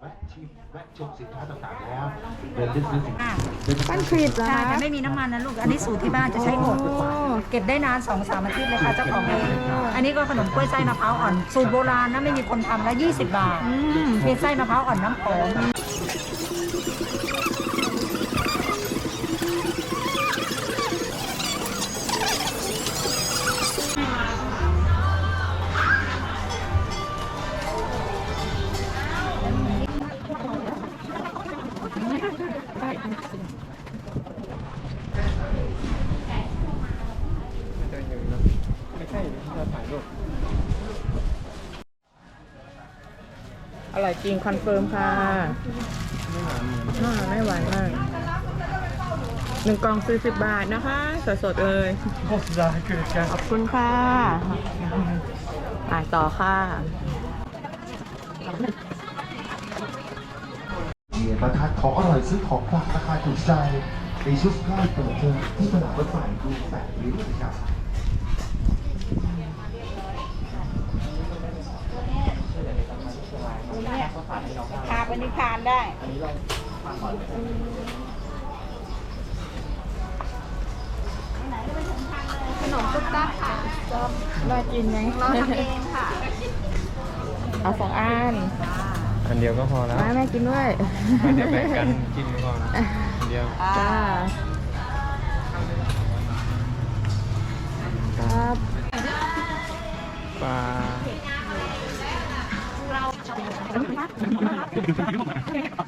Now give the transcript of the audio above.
แวะชิมแวะชมสินค้าต่างๆแล้วเดินเลือกซื้อสินค้าเดินปั้นครีบเหรอใช่คะแต่ไม่มีน้ำมันนะลูก อันนี้สูตรที่บ้านจะใช้หมดโอ้เก็บได้นานสองสามอาทิตย์เลยค่ะเจ้าของเองอันนี้ก็ขนมกล้วยไส้มะพร้าวอ่อน สูตรโบราณนะไม่มีคนทำแล้ว 20 บาทอืมมีไส้มะพร้าวอ่อนน้ำหอม อร่อยจริงคอนเฟิร์มค่ะอ่าไม่หวานมาก หนึ่งกล่องซื้อสิบบาทนะคะ สดๆเลยขอบคุณค่ะอ่านต่อค่ะเมีย ประทัดของอร่อยซื้อของฝากราคาถูกใจในชุดใกล้เปิดเทอมที่ตลาดรถไฟดูแปดริ้วนะครับพาไปนิพพานได้ขนมตุ๊กตาค่ะน่ากินยังเราทำเองค่ะ เอาสองอัน อันเดียวก็พอแล้วมาแม่กินด้วยเดี๋ยวแบ่งกันกินก่อนอันเดียวจ้าครับปลา